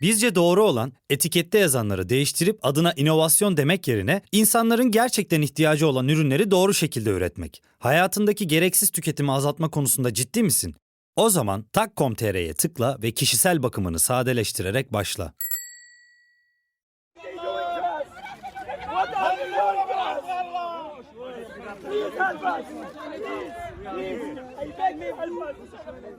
Bizce doğru olan etikette yazanları değiştirip adına inovasyon demek yerine insanların gerçekten ihtiyacı olan ürünleri doğru şekilde üretmek. Hayatındaki gereksiz tüketimi azaltma konusunda ciddi misin? O zaman tak.com.tr'ye tıkla ve kişisel bakımını sadeleştirerek başla. Please help us! Please, I beg help us!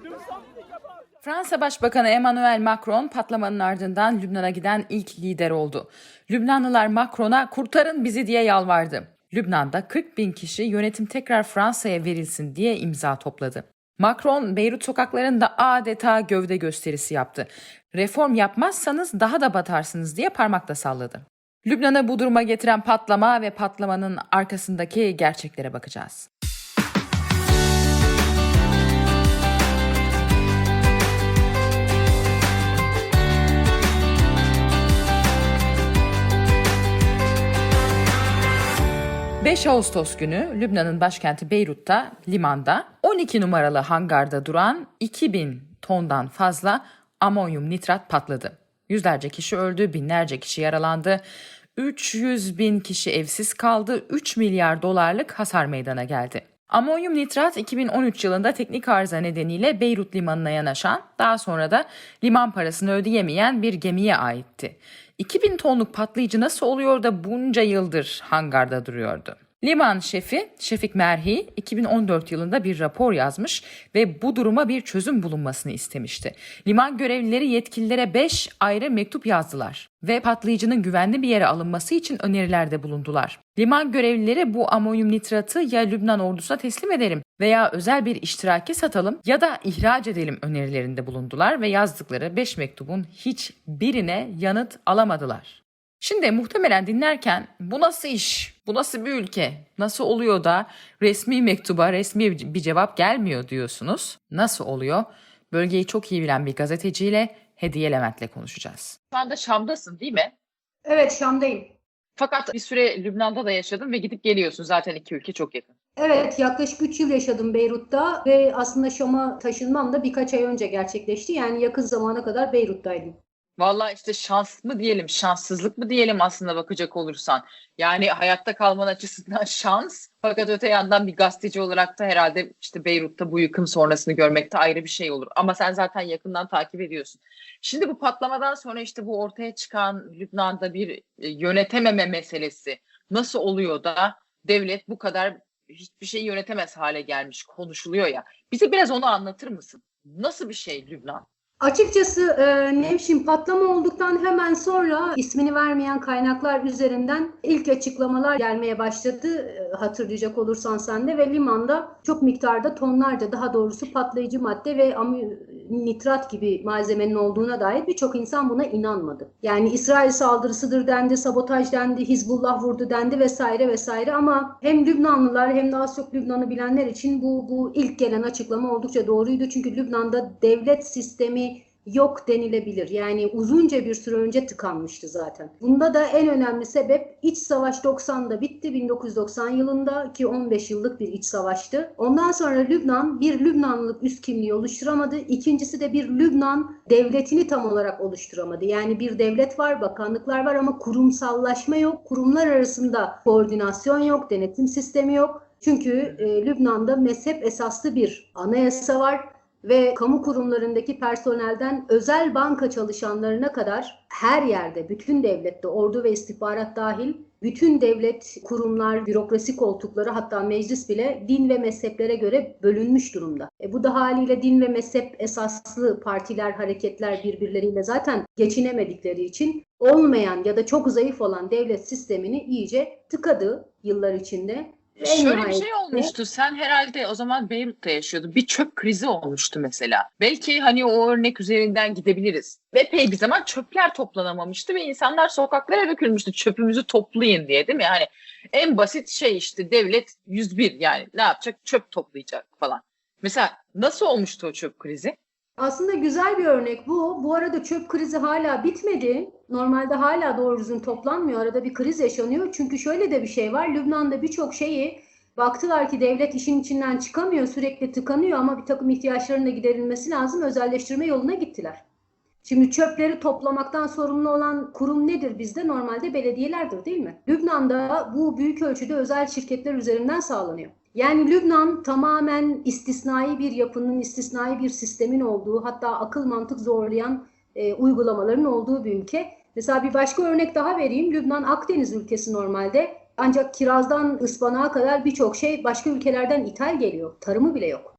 Do something about! Fransa Başbakanı Emmanuel Macron patlamanın ardından Lübnan'a giden ilk lider oldu. Lübnanlılar Macron'a kurtarın bizi diye yalvardı. Lübnan'da 40 bin kişi yönetim tekrar Fransa'ya verilsin diye imza topladı. Macron, Beyrut sokaklarında adeta gövde gösterisi yaptı. Reform yapmazsanız daha da batarsınız diye parmakla salladı. Lübnan'ı bu duruma getiren patlama ve patlamanın arkasındaki gerçeklere bakacağız. ...5 Ağustos günü Lübnan'ın başkenti Beyrut'ta limanda 12 numaralı hangarda duran 2000 tondan fazla amonyum nitrat patladı. Yüzlerce kişi öldü, binlerce kişi yaralandı. 300 bin kişi evsiz kaldı, 3 milyar dolarlık hasar meydana geldi. Amonyum nitrat 2013 yılında teknik arıza nedeniyle Beyrut limanına yanaşan, daha sonra da liman parasını ödeyemeyen bir gemiye aitti. 2000 tonluk patlayıcı nasıl oluyor da bunca yıldır hangarda duruyordu? Liman şefi Şefik Merhi 2014 yılında bir rapor yazmış ve bu duruma bir çözüm bulunmasını istemişti. Liman görevlileri yetkililere 5 ayrı mektup yazdılar ve patlayıcının güvenli bir yere alınması için önerilerde bulundular. Liman görevlileri bu amonyum nitratı ya Lübnan ordusuna teslim edelim veya özel bir iştiraki satalım ya da ihraç edelim önerilerinde bulundular ve yazdıkları 5 mektubun hiç birine yanıt alamadılar. Şimdi muhtemelen dinlerken bu nasıl iş, bu nasıl bir ülke, nasıl oluyor da resmi mektuba resmi bir cevap gelmiyor diyorsunuz. Nasıl oluyor? Bölgeyi çok iyi bilen bir gazeteciyle Hediye Levent'le konuşacağız. Şu anda Şam'dasın değil mi? Evet Şam'dayım. Fakat bir süre Lübnan'da da yaşadın ve gidip geliyorsun. Zaten iki ülke çok yakın. Evet yaklaşık 3 yıl yaşadım Beyrut'ta ve aslında Şam'a taşınmam da birkaç ay önce gerçekleşti. Yani yakın zamana kadar Beyrut'taydım. Vallahi işte şans mı diyelim, şanssızlık mı diyelim aslında bakacak olursan. Yani hayatta kalman açısından şans. Fakat öte yandan bir gazeteci olarak da herhalde işte Beyrut'ta bu yıkım sonrasını görmek de ayrı bir şey olur. Ama sen zaten yakından takip ediyorsun. Şimdi bu patlamadan sonra işte bu ortaya çıkan Lübnan'da bir e, yönetememe meselesi nasıl oluyor da devlet bu kadar hiçbir şeyi yönetemez hale gelmiş konuşuluyor ya. Bize biraz onu anlatır mısın? Nasıl bir şey Lübnan? Açıkçası e, Nevşin patlama olduktan hemen sonra ismini vermeyen kaynaklar üzerinden ilk açıklamalar gelmeye başladı. E, hatırlayacak olursan sen de ve limanda çok miktarda tonlarca daha doğrusu patlayıcı madde ve amü- nitrat gibi malzemenin olduğuna dair birçok insan buna inanmadı. Yani İsrail saldırısıdır dendi, sabotaj dendi, Hizbullah vurdu dendi vesaire vesaire ama hem Lübnanlılar hem de az çok Lübnan'ı bilenler için bu, bu ilk gelen açıklama oldukça doğruydu. Çünkü Lübnan'da devlet sistemi yok denilebilir. Yani uzunca bir süre önce tıkanmıştı zaten. Bunda da en önemli sebep iç savaş 90'da bitti 1990 yılında ki 15 yıllık bir iç savaştı. Ondan sonra Lübnan bir Lübnanlılık üst kimliği oluşturamadı. İkincisi de bir Lübnan devletini tam olarak oluşturamadı. Yani bir devlet var, bakanlıklar var ama kurumsallaşma yok. Kurumlar arasında koordinasyon yok, denetim sistemi yok. Çünkü e, Lübnan'da mezhep esaslı bir anayasa var ve kamu kurumlarındaki personelden özel banka çalışanlarına kadar her yerde, bütün devlette, ordu ve istihbarat dahil bütün devlet kurumlar, bürokrasi koltukları hatta meclis bile din ve mezheplere göre bölünmüş durumda. E bu da haliyle din ve mezhep esaslı partiler, hareketler birbirleriyle zaten geçinemedikleri için olmayan ya da çok zayıf olan devlet sistemini iyice tıkadı yıllar içinde. En Şöyle bir şey nihayetinde- olmuştu. Sen herhalde o zaman Beyrut'ta yaşıyordun. Bir çöp krizi olmuştu mesela. Belki hani o örnek üzerinden gidebiliriz. Epey bir zaman çöpler toplanamamıştı ve insanlar sokaklara dökülmüştü. Çöpümüzü toplayın diye değil mi? Yani en basit şey işte devlet 101 yani ne yapacak? Çöp toplayacak falan. Mesela Nasıl olmuştu o çöp krizi? Aslında güzel bir örnek bu. Bu arada çöp krizi hala bitmedi. Normalde hala doğru düzgün toplanmıyor. Arada bir kriz yaşanıyor. Çünkü şöyle de bir şey var. Lübnan'da birçok şeyi baktılar ki devlet işin içinden çıkamıyor, sürekli tıkanıyor ama bir takım ihtiyaçların da giderilmesi lazım. Özelleştirme yoluna gittiler. Şimdi çöpleri toplamaktan sorumlu olan kurum nedir bizde? Normalde belediyelerdir değil mi? Lübnan'da bu büyük ölçüde özel şirketler üzerinden sağlanıyor. Yani Lübnan tamamen istisnai bir yapının, istisnai bir sistemin olduğu, hatta akıl mantık zorlayan e, uygulamaların olduğu bir ülke. Mesela bir başka örnek daha vereyim. Lübnan Akdeniz ülkesi normalde. Ancak kirazdan ıspanağa kadar birçok şey başka ülkelerden ithal geliyor. Tarımı bile yok.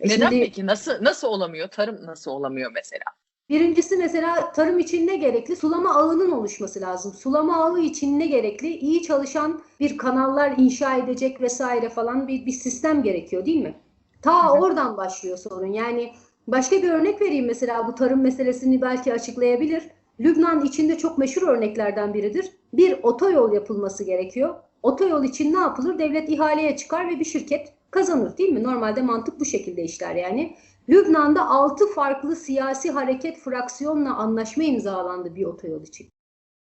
E Neden şimdi- peki? Nasıl nasıl olamıyor? Tarım nasıl olamıyor mesela? Birincisi mesela tarım için ne gerekli? Sulama ağının oluşması lazım. Sulama ağı için ne gerekli? İyi çalışan bir kanallar inşa edecek vesaire falan bir, bir sistem gerekiyor değil mi? Ta hı. oradan başlıyor sorun. Yani başka bir örnek vereyim mesela bu tarım meselesini belki açıklayabilir. Lübnan içinde çok meşhur örneklerden biridir. Bir otoyol yapılması gerekiyor. Otoyol için ne yapılır? Devlet ihaleye çıkar ve bir şirket kazanır değil mi? Normalde mantık bu şekilde işler yani. Lübnan'da 6 farklı siyasi hareket fraksiyonla anlaşma imzalandı bir otoyol için.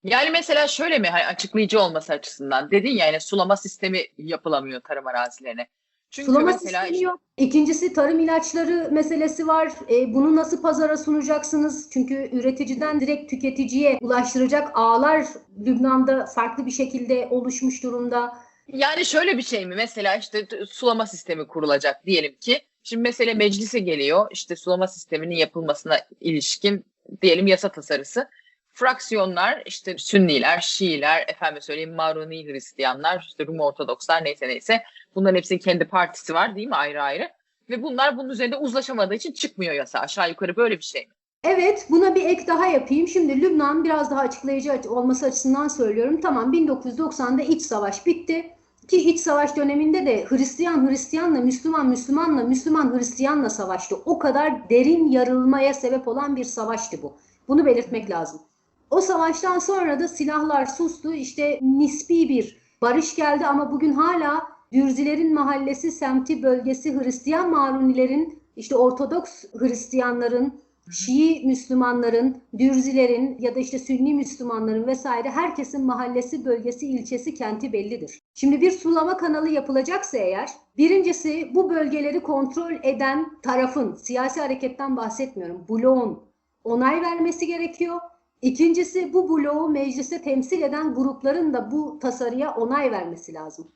Yani mesela şöyle mi hani açıklayıcı olması açısından dedin ya yani sulama sistemi yapılamıyor tarım arazilerine. Çünkü Sulama mesela sistemi yok. İkincisi tarım ilaçları meselesi var. E, bunu nasıl pazara sunacaksınız? Çünkü üreticiden direkt tüketiciye ulaştıracak ağlar Lübnan'da farklı bir şekilde oluşmuş durumda. Yani şöyle bir şey mi? Mesela işte sulama sistemi kurulacak diyelim ki. Şimdi mesele meclise geliyor. İşte sulama sisteminin yapılmasına ilişkin diyelim yasa tasarısı. Fraksiyonlar işte Sünniler, Şiiler, efendim söyleyeyim Maruni Hristiyanlar, işte Rum Ortodokslar neyse neyse. Bunların hepsinin kendi partisi var değil mi ayrı ayrı? Ve bunlar bunun üzerinde uzlaşamadığı için çıkmıyor yasa. Aşağı yukarı böyle bir şey mi? Evet, buna bir ek daha yapayım. Şimdi Lübnan biraz daha açıklayıcı aç- olması açısından söylüyorum. Tamam 1990'da iç savaş bitti. Ki iç savaş döneminde de Hristiyan Hristiyanla, Müslüman Müslümanla, Müslüman Hristiyanla savaştı. O kadar derin yarılmaya sebep olan bir savaştı bu. Bunu belirtmek lazım. O savaştan sonra da silahlar sustu. İşte nispi bir barış geldi ama bugün hala Dürzilerin mahallesi, semti, bölgesi, Hristiyan Marunilerin, işte Ortodoks Hristiyanların, Şii Müslümanların, Dürzilerin ya da işte Sünni Müslümanların vesaire herkesin mahallesi, bölgesi, ilçesi, kenti bellidir. Şimdi bir sulama kanalı yapılacaksa eğer, birincisi bu bölgeleri kontrol eden tarafın, siyasi hareketten bahsetmiyorum, bloğun onay vermesi gerekiyor. İkincisi bu bloğu mecliste temsil eden grupların da bu tasarıya onay vermesi lazım.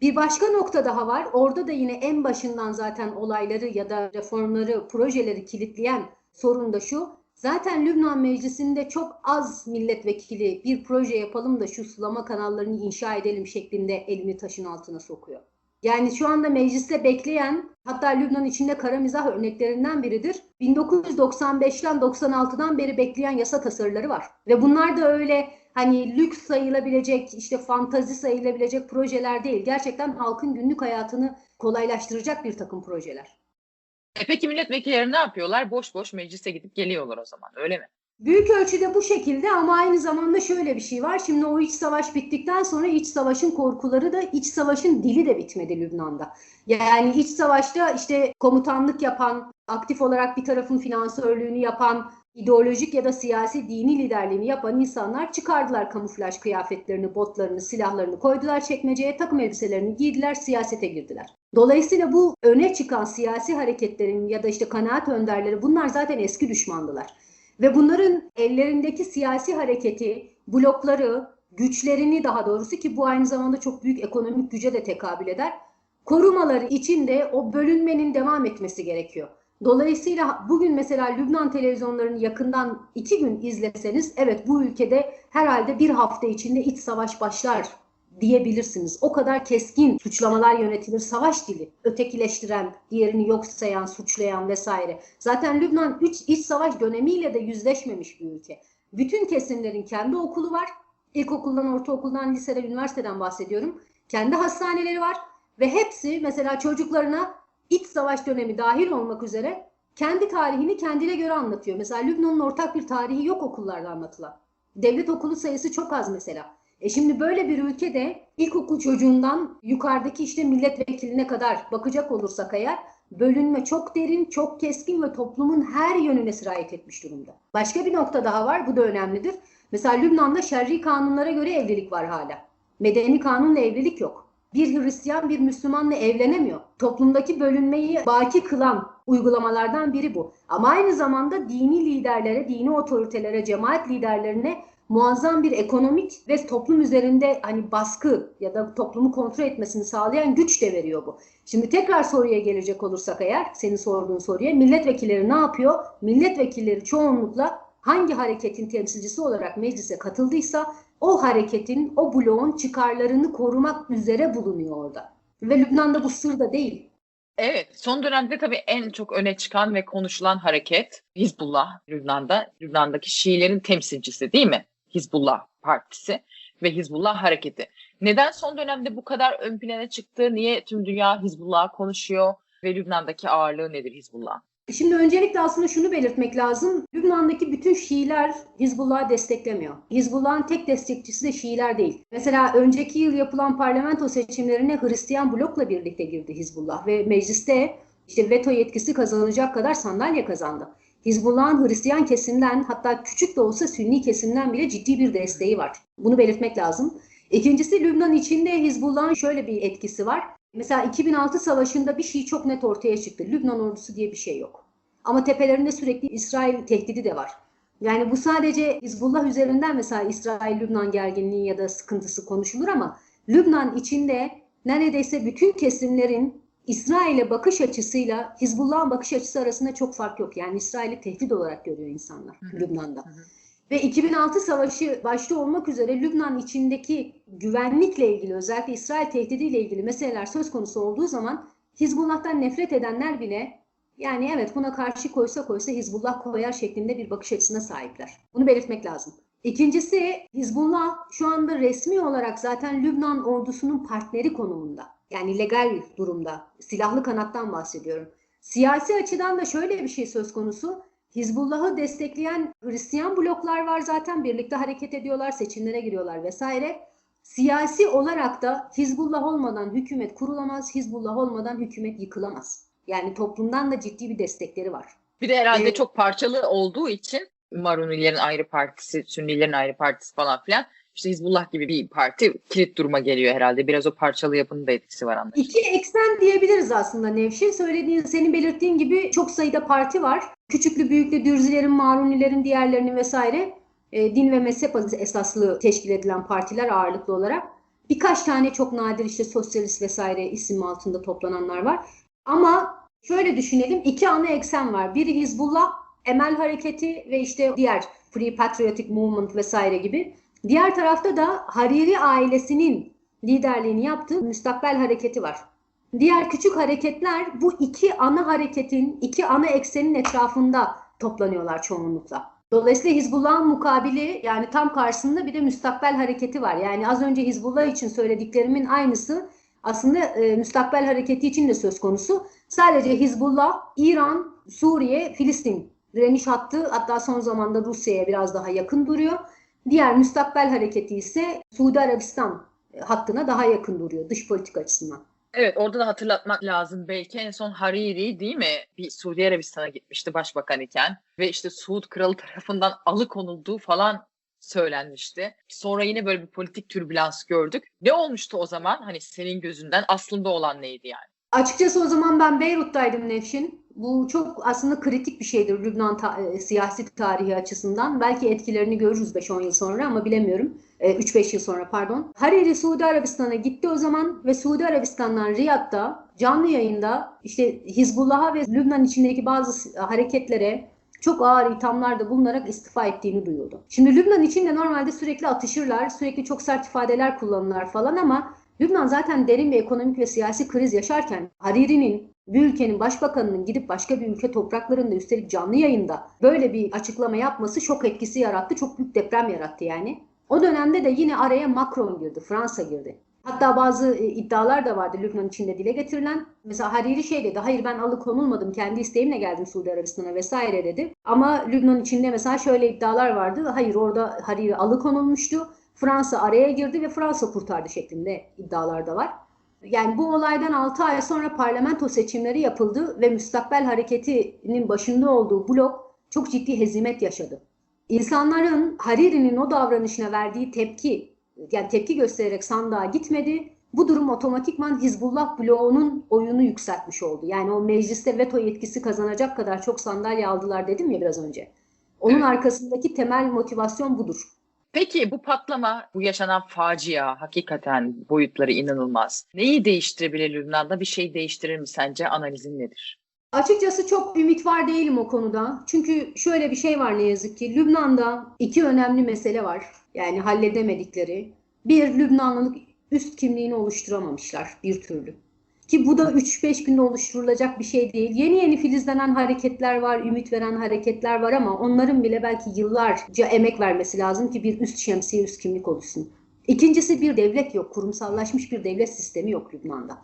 Bir başka nokta daha var. Orada da yine en başından zaten olayları ya da reformları, projeleri kilitleyen sorun da şu. Zaten Lübnan Meclisi'nde çok az milletvekili bir proje yapalım da şu sulama kanallarını inşa edelim şeklinde elini taşın altına sokuyor. Yani şu anda mecliste bekleyen hatta Lübnan içinde kara mizah örneklerinden biridir. 1995'ten 96'dan beri bekleyen yasa tasarıları var. Ve bunlar da öyle hani lüks sayılabilecek, işte fantazi sayılabilecek projeler değil. Gerçekten halkın günlük hayatını kolaylaştıracak bir takım projeler. E peki milletvekilleri ne yapıyorlar? Boş boş meclise gidip geliyorlar o zaman öyle mi? Büyük ölçüde bu şekilde ama aynı zamanda şöyle bir şey var. Şimdi o iç savaş bittikten sonra iç savaşın korkuları da iç savaşın dili de bitmedi Lübnan'da. Yani iç savaşta işte komutanlık yapan, aktif olarak bir tarafın finansörlüğünü yapan, ideolojik ya da siyasi dini liderliğini yapan insanlar çıkardılar kamuflaj kıyafetlerini, botlarını, silahlarını koydular çekmeceye, takım elbiselerini giydiler, siyasete girdiler. Dolayısıyla bu öne çıkan siyasi hareketlerin ya da işte kanaat önderleri bunlar zaten eski düşmandılar. Ve bunların ellerindeki siyasi hareketi, blokları, güçlerini daha doğrusu ki bu aynı zamanda çok büyük ekonomik güce de tekabül eder. Korumaları için de o bölünmenin devam etmesi gerekiyor. Dolayısıyla bugün mesela Lübnan televizyonlarını yakından iki gün izleseniz evet bu ülkede herhalde bir hafta içinde iç savaş başlar diyebilirsiniz. O kadar keskin suçlamalar yönetilir. Savaş dili, ötekileştiren, diğerini yok sayan, suçlayan vesaire. Zaten Lübnan 3 iç savaş dönemiyle de yüzleşmemiş bir ülke. Bütün kesimlerin kendi okulu var. İlkokuldan, ortaokuldan, liseden, üniversiteden bahsediyorum. Kendi hastaneleri var ve hepsi mesela çocuklarına iç savaş dönemi dahil olmak üzere kendi tarihini kendine göre anlatıyor. Mesela Lübnan'ın ortak bir tarihi yok okullarda anlatılan. Devlet okulu sayısı çok az mesela. E şimdi böyle bir ülkede ilkokul çocuğundan yukarıdaki işte milletvekiline kadar bakacak olursak eğer bölünme çok derin, çok keskin ve toplumun her yönüne sirayet etmiş durumda. Başka bir nokta daha var, bu da önemlidir. Mesela Lübnan'da şerri kanunlara göre evlilik var hala. Medeni kanunla evlilik yok. Bir Hristiyan bir Müslümanla evlenemiyor. Toplumdaki bölünmeyi baki kılan uygulamalardan biri bu. Ama aynı zamanda dini liderlere, dini otoritelere, cemaat liderlerine muazzam bir ekonomik ve toplum üzerinde hani baskı ya da toplumu kontrol etmesini sağlayan güç de veriyor bu. Şimdi tekrar soruya gelecek olursak eğer, senin sorduğun soruya milletvekilleri ne yapıyor? Milletvekilleri çoğunlukla hangi hareketin temsilcisi olarak meclise katıldıysa o hareketin, o bloğun çıkarlarını korumak üzere bulunuyor orada. Ve Lübnan'da bu sır da değil. Evet, son dönemde tabii en çok öne çıkan ve konuşulan hareket Hizbullah Lübnan'da. Lübnan'daki Şiilerin temsilcisi değil mi? Hizbullah Partisi ve Hizbullah Hareketi. Neden son dönemde bu kadar ön plana çıktı? Niye tüm dünya Hizbullah'ı konuşuyor ve Lübnan'daki ağırlığı nedir Hizbullah? Şimdi öncelikle aslında şunu belirtmek lazım. Lübnan'daki bütün Şiiler Hizbullah'ı desteklemiyor. Hizbullah'ın tek destekçisi de Şiiler değil. Mesela önceki yıl yapılan parlamento seçimlerine Hristiyan blokla birlikte girdi Hizbullah ve mecliste işte veto yetkisi kazanacak kadar sandalye kazandı. Hizbullah'ın Hristiyan kesimden hatta küçük de olsa Sünni kesimden bile ciddi bir desteği var. Bunu belirtmek lazım. İkincisi Lübnan içinde Hizbullah'ın şöyle bir etkisi var. Mesela 2006 savaşında bir şey çok net ortaya çıktı. Lübnan ordusu diye bir şey yok. Ama tepelerinde sürekli İsrail tehdidi de var. Yani bu sadece Hizbullah üzerinden mesela İsrail-Lübnan gerginliği ya da sıkıntısı konuşulur ama Lübnan içinde neredeyse bütün kesimlerin İsrail'e bakış açısıyla Hizbullah'ın bakış açısı arasında çok fark yok. Yani İsrail'i tehdit olarak görüyor insanlar Hı hı. Lübnan'da. Hı hı. Ve 2006 savaşı başta olmak üzere Lübnan içindeki güvenlikle ilgili özellikle İsrail tehdidiyle ilgili meseleler söz konusu olduğu zaman Hizbullah'tan nefret edenler bile yani evet buna karşı koysa koysa Hizbullah koyar şeklinde bir bakış açısına sahipler. Bunu belirtmek lazım. İkincisi Hizbullah şu anda resmi olarak zaten Lübnan ordusunun partneri konumunda. Yani legal durumda. Silahlı kanattan bahsediyorum. Siyasi açıdan da şöyle bir şey söz konusu. Hizbullah'ı destekleyen Hristiyan bloklar var zaten birlikte hareket ediyorlar, seçimlere giriyorlar vesaire. Siyasi olarak da Hizbullah olmadan hükümet kurulamaz, Hizbullah olmadan hükümet yıkılamaz. Yani toplumdan da ciddi bir destekleri var. Bir de herhalde Evet. çok parçalı olduğu için Marunilerin ayrı partisi, Sünnilerin ayrı partisi falan filan. İşte Hizbullah gibi bir parti kilit duruma geliyor herhalde. Biraz o parçalı yapının da etkisi var anlaşılan. İki eksen diyebiliriz aslında Nevşin. Söylediğin, senin belirttiğin gibi çok sayıda parti var. Küçüklü büyüklü Dürzilerin, Marunilerin, diğerlerinin vesaire e, din ve mezhep esaslı teşkil edilen partiler ağırlıklı olarak. Birkaç tane çok nadir işte sosyalist vesaire isim altında toplananlar var. Ama şöyle düşünelim iki ana eksen var. Biri Hizbullah, Emel Hareketi ve işte diğer Free Patriotic Movement vesaire gibi. Diğer tarafta da Hariri ailesinin liderliğini yaptığı Müstakbel Hareketi var. Diğer küçük hareketler bu iki ana hareketin, iki ana eksenin etrafında toplanıyorlar çoğunlukla. Dolayısıyla Hizbullah'ın mukabili yani tam karşısında bir de Müstakbel Hareketi var. Yani az önce Hizbullah için söylediklerimin aynısı aslında e, Müstakbel Hareketi için de söz konusu. Sadece Hizbullah, İran, Suriye, Filistin direniş hattı hatta son zamanda Rusya'ya biraz daha yakın duruyor. Diğer Müstakbel Hareketi ise Suudi Arabistan e, hattına daha yakın duruyor dış politik açısından. Evet orada da hatırlatmak lazım. Belki en son Hariri değil mi? Bir Suudi Arabistan'a gitmişti başbakan iken. Ve işte Suud kralı tarafından alıkonulduğu falan söylenmişti. Sonra yine böyle bir politik türbülans gördük. Ne olmuştu o zaman? Hani senin gözünden aslında olan neydi yani? Açıkçası o zaman ben Beyrut'taydım Nevşin. Bu çok aslında kritik bir şeydir Lübnan ta- e, siyasi tarihi açısından. Belki etkilerini görürüz 5-10 yıl sonra ama bilemiyorum. E, 3-5 yıl sonra pardon. Hariri Suudi Arabistan'a gitti o zaman ve Suudi Arabistan'dan Riyad'da canlı yayında işte Hizbullah'a ve Lübnan içindeki bazı hareketlere çok ağır ithamlarda bulunarak istifa ettiğini duyurdu. Şimdi Lübnan içinde normalde sürekli atışırlar, sürekli çok sert ifadeler kullanırlar falan ama Lübnan zaten derin bir ekonomik ve siyasi kriz yaşarken Hariri'nin bir ülkenin başbakanının gidip başka bir ülke topraklarında üstelik canlı yayında böyle bir açıklama yapması şok etkisi yarattı. Çok büyük deprem yarattı yani. O dönemde de yine araya Macron girdi, Fransa girdi. Hatta bazı e, iddialar da vardı Lübnan içinde dile getirilen. Mesela Hariri şey dedi, hayır ben alıkonulmadım, kendi isteğimle geldim Suudi Arabistan'a vesaire dedi. Ama Lübnan içinde mesela şöyle iddialar vardı, hayır orada Hariri alıkonulmuştu. Fransa araya girdi ve Fransa kurtardı şeklinde iddialar da var. Yani bu olaydan 6 ay sonra parlamento seçimleri yapıldı ve Müstakbel Hareketi'nin başında olduğu blok çok ciddi hezimet yaşadı. İnsanların Hariri'nin o davranışına verdiği tepki, yani tepki göstererek sandığa gitmedi. Bu durum otomatikman Hizbullah bloğunun oyunu yükseltmiş oldu. Yani o mecliste veto yetkisi kazanacak kadar çok sandalye aldılar dedim ya biraz önce. Onun arkasındaki temel motivasyon budur. Peki bu patlama, bu yaşanan facia hakikaten boyutları inanılmaz. Neyi değiştirebilir Lübnan'da? Bir şey değiştirir mi sence? Analizin nedir? Açıkçası çok ümit var değilim o konuda. Çünkü şöyle bir şey var ne yazık ki. Lübnan'da iki önemli mesele var. Yani halledemedikleri. Bir, Lübnanlılık üst kimliğini oluşturamamışlar bir türlü. Ki bu da 3-5 günde oluşturulacak bir şey değil. Yeni yeni filizlenen hareketler var, ümit veren hareketler var ama onların bile belki yıllarca emek vermesi lazım ki bir üst şemsiye, üst kimlik oluşsun. İkincisi bir devlet yok, kurumsallaşmış bir devlet sistemi yok Lübnan'da.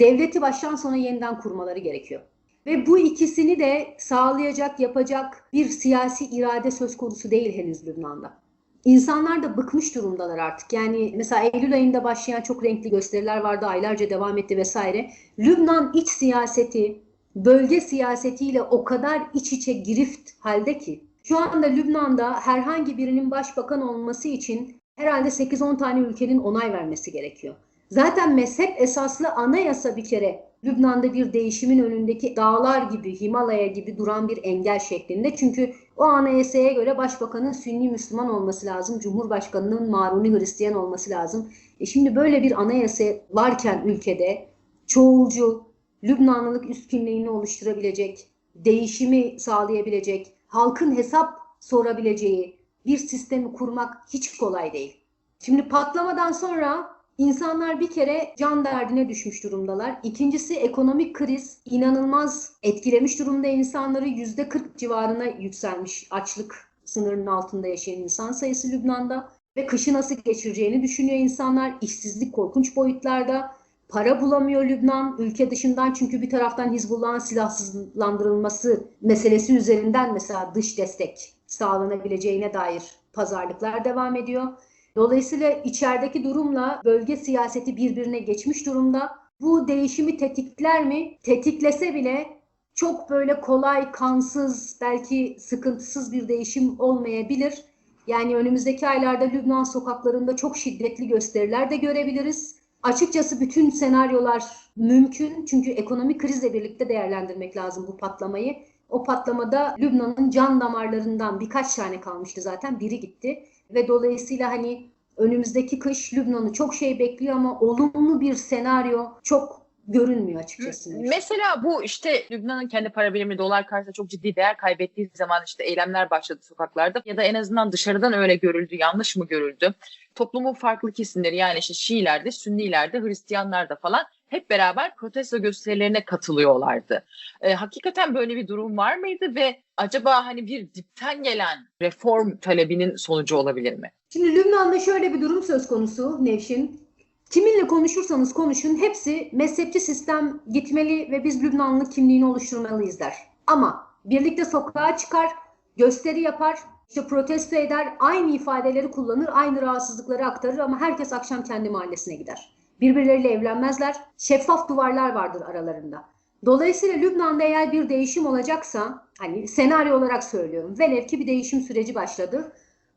Devleti baştan sona yeniden kurmaları gerekiyor. Ve bu ikisini de sağlayacak, yapacak bir siyasi irade söz konusu değil henüz Lübnan'da. İnsanlar da bıkmış durumdalar artık. Yani mesela Eylül ayında başlayan çok renkli gösteriler vardı, aylarca devam etti vesaire. Lübnan iç siyaseti, bölge siyasetiyle o kadar iç içe girift halde ki şu anda Lübnan'da herhangi birinin başbakan olması için herhalde 8-10 tane ülkenin onay vermesi gerekiyor. Zaten mezhep esaslı anayasa bir kere Lübnan'da bir değişimin önündeki dağlar gibi, Himalaya gibi duran bir engel şeklinde. Çünkü o anayasaya göre başbakanın Sünni Müslüman olması lazım, Cumhurbaşkanının Maruni Hristiyan olması lazım. E şimdi böyle bir anayasa varken ülkede çoğulcu, Lübnanlılık üst kimliğini oluşturabilecek, değişimi sağlayabilecek, halkın hesap sorabileceği bir sistemi kurmak hiç kolay değil. Şimdi patlamadan sonra insanlar bir kere can derdine düşmüş durumdalar. İkincisi ekonomik kriz inanılmaz etkilemiş durumda insanları yüzde 40 civarına yükselmiş açlık sınırının altında yaşayan insan sayısı Lübnan'da ve kışı nasıl geçireceğini düşünüyor insanlar. İşsizlik korkunç boyutlarda. Para bulamıyor Lübnan ülke dışından çünkü bir taraftan Hizbullah'ın silahsızlandırılması meselesi üzerinden mesela dış destek sağlanabileceğine dair pazarlıklar devam ediyor. Dolayısıyla içerideki durumla bölge siyaseti birbirine geçmiş durumda. Bu değişimi tetikler mi? Tetiklese bile çok böyle kolay, kansız, belki sıkıntısız bir değişim olmayabilir. Yani önümüzdeki aylarda Lübnan sokaklarında çok şiddetli gösteriler de görebiliriz. Açıkçası bütün senaryolar mümkün çünkü ekonomik krizle birlikte değerlendirmek lazım bu patlamayı. O patlamada Lübnan'ın can damarlarından birkaç tane kalmıştı zaten, biri gitti ve dolayısıyla hani önümüzdeki kış Lübnan'ı çok şey bekliyor ama olumlu bir senaryo çok görünmüyor açıkçası. Mesela bu işte Lübnan'ın kendi para birimi dolar karşısında çok ciddi değer kaybettiği zaman işte eylemler başladı sokaklarda ya da en azından dışarıdan öyle görüldü, yanlış mı görüldü? Toplumun farklı kesimleri yani işte Şiiler de, Sünniler de, Hristiyanlar da falan hep beraber protesto gösterilerine katılıyorlardı. Ee, hakikaten böyle bir durum var mıydı ve acaba hani bir dipten gelen reform talebinin sonucu olabilir mi? Şimdi Lübnan'da şöyle bir durum söz konusu Nevşin. Kiminle konuşursanız konuşun hepsi mezhepçi sistem gitmeli ve biz Lübnanlı kimliğini oluşturmalıyız der. Ama birlikte sokağa çıkar, gösteri yapar, işte protesto eder, aynı ifadeleri kullanır, aynı rahatsızlıkları aktarır ama herkes akşam kendi mahallesine gider. Birbirleriyle evlenmezler, şeffaf duvarlar vardır aralarında. Dolayısıyla Lübnan'da eğer bir değişim olacaksa, hani senaryo olarak söylüyorum, velev ki bir değişim süreci başladı.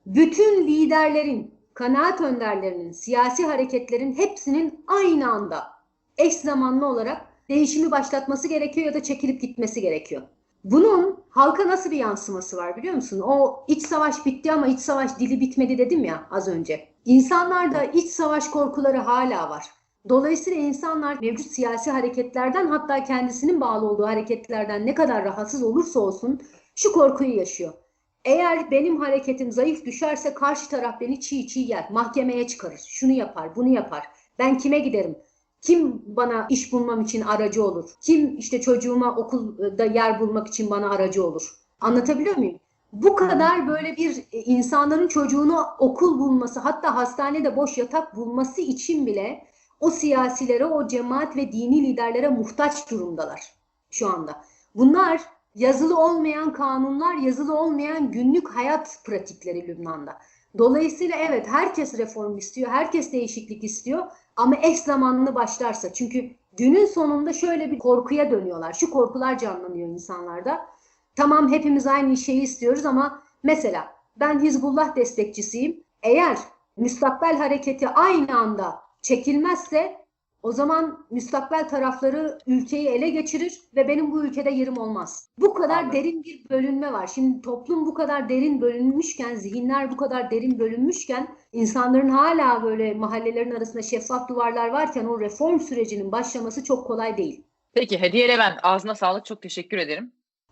Bütün liderlerin, kanaat önderlerinin, siyasi hareketlerin hepsinin aynı anda eş zamanlı olarak değişimi başlatması gerekiyor ya da çekilip gitmesi gerekiyor. Bunun halka nasıl bir yansıması var biliyor musun? O iç savaş bitti ama iç savaş dili bitmedi dedim ya az önce. İnsanlarda iç savaş korkuları hala var. Dolayısıyla insanlar mevcut siyasi hareketlerden hatta kendisinin bağlı olduğu hareketlerden ne kadar rahatsız olursa olsun şu korkuyu yaşıyor. Eğer benim hareketim zayıf düşerse karşı taraf beni çiğ çiğ yer, mahkemeye çıkarır, şunu yapar, bunu yapar. Ben kime giderim? Kim bana iş bulmam için aracı olur? Kim işte çocuğuma okulda yer bulmak için bana aracı olur? Anlatabiliyor muyum? Bu kadar böyle bir e, insanların çocuğunu okul bulması hatta hastanede boş yatak bulması için bile o siyasilere, o cemaat ve dini liderlere muhtaç durumdalar şu anda. Bunlar yazılı olmayan kanunlar, yazılı olmayan günlük hayat pratikleri Lübnan'da. Dolayısıyla evet herkes reform istiyor, herkes değişiklik istiyor Ama eş zamanlı başlarsa çünkü günün sonunda şöyle bir korkuya dönüyorlar. Şu korkular canlanıyor insanlarda. Tamam hepimiz aynı şeyi istiyoruz ama mesela ben Hizbullah destekçisiyim. Eğer müstakbel hareketi aynı anda çekilmezse o zaman müstakbel tarafları ülkeyi ele geçirir ve benim bu ülkede yerim olmaz. Bu kadar Anladım. derin bir bölünme var. Şimdi toplum bu kadar derin bölünmüşken, zihinler bu kadar derin bölünmüşken, insanların hala böyle mahallelerin arasında şeffaf duvarlar varken o reform sürecinin başlaması çok kolay değil. Peki Hediye Levent ağzına sağlık çok teşekkür ederim.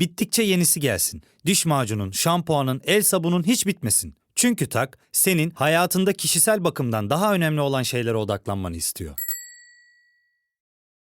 bittikçe yenisi gelsin. Diş macunun, şampuanın, el sabunun hiç bitmesin. Çünkü Tak, senin hayatında kişisel bakımdan daha önemli olan şeylere odaklanmanı istiyor.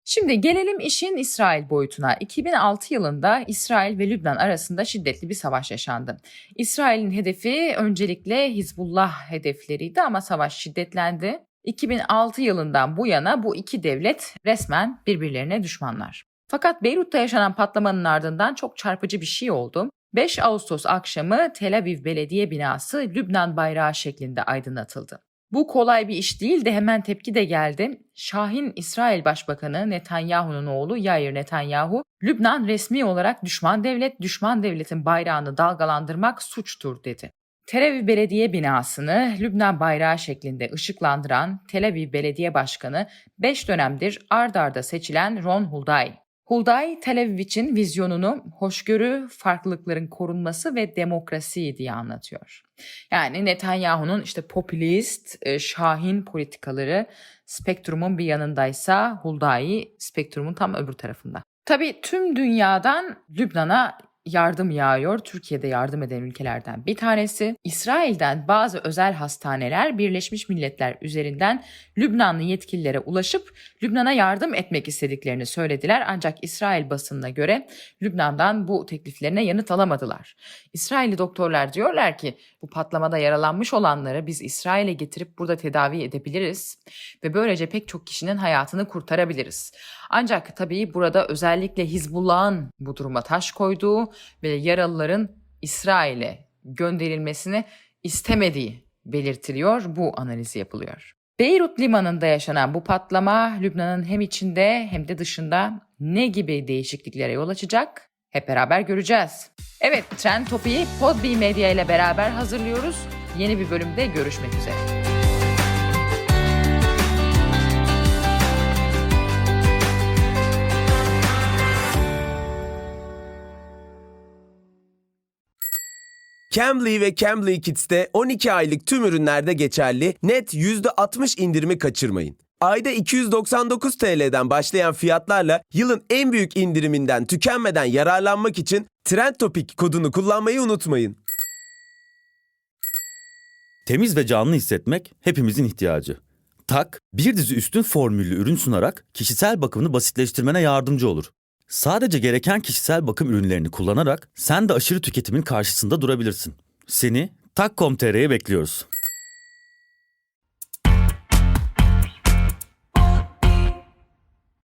Şimdi gelelim işin İsrail boyutuna. 2006 yılında İsrail ve Lübnan arasında şiddetli bir savaş yaşandı. İsrail'in hedefi öncelikle Hizbullah hedefleriydi ama savaş şiddetlendi. 2006 yılından bu yana bu iki devlet resmen birbirlerine düşmanlar. Fakat Beyrut'ta yaşanan patlamanın ardından çok çarpıcı bir şey oldu. 5 Ağustos akşamı Tel Aviv Belediye binası Lübnan bayrağı şeklinde aydınlatıldı. Bu kolay bir iş değil de hemen tepki de geldi. Şahin İsrail Başbakanı Netanyahu'nun oğlu Yair Netanyahu, Lübnan resmi olarak düşman devlet, düşman devletin bayrağını dalgalandırmak suçtur dedi. Tel Aviv Belediye binasını Lübnan bayrağı şeklinde ışıklandıran Tel Aviv Belediye Başkanı 5 dönemdir ard arda seçilen Ron Hulday. Hulday, Tel Aviv için vizyonunu hoşgörü, farklılıkların korunması ve demokrasi diye anlatıyor. Yani Netanyahu'nun işte popülist, e, şahin politikaları spektrumun bir yanındaysa Hulday spektrumun tam öbür tarafında. Tabii tüm dünyadan Lübnan'a yardım yağıyor. Türkiye'de yardım eden ülkelerden bir tanesi. İsrail'den bazı özel hastaneler Birleşmiş Milletler üzerinden Lübnanlı yetkililere ulaşıp Lübnan'a yardım etmek istediklerini söylediler. Ancak İsrail basınına göre Lübnan'dan bu tekliflerine yanıt alamadılar. İsrailli doktorlar diyorlar ki bu patlamada yaralanmış olanları biz İsrail'e getirip burada tedavi edebiliriz ve böylece pek çok kişinin hayatını kurtarabiliriz. Ancak tabii burada özellikle Hizbullah'ın bu duruma taş koyduğu ve yaralıların İsrail'e gönderilmesini istemediği belirtiliyor. Bu analizi yapılıyor. Beyrut limanında yaşanan bu patlama Lübnan'ın hem içinde hem de dışında ne gibi değişikliklere yol açacak? Hep beraber göreceğiz. Evet, Trend Topi'yi Podbi Medya ile beraber hazırlıyoruz. Yeni bir bölümde görüşmek üzere. Cambly ve Cambly Kids'te 12 aylık tüm ürünlerde geçerli net %60 indirimi kaçırmayın. Ayda 299 TL'den başlayan fiyatlarla yılın en büyük indiriminden tükenmeden yararlanmak için Trend Topic kodunu kullanmayı unutmayın. Temiz ve canlı hissetmek hepimizin ihtiyacı. Tak, bir dizi üstün formüllü ürün sunarak kişisel bakımını basitleştirmene yardımcı olur. Sadece gereken kişisel bakım ürünlerini kullanarak sen de aşırı tüketimin karşısında durabilirsin. Seni Tak.com.tr'ye bekliyoruz.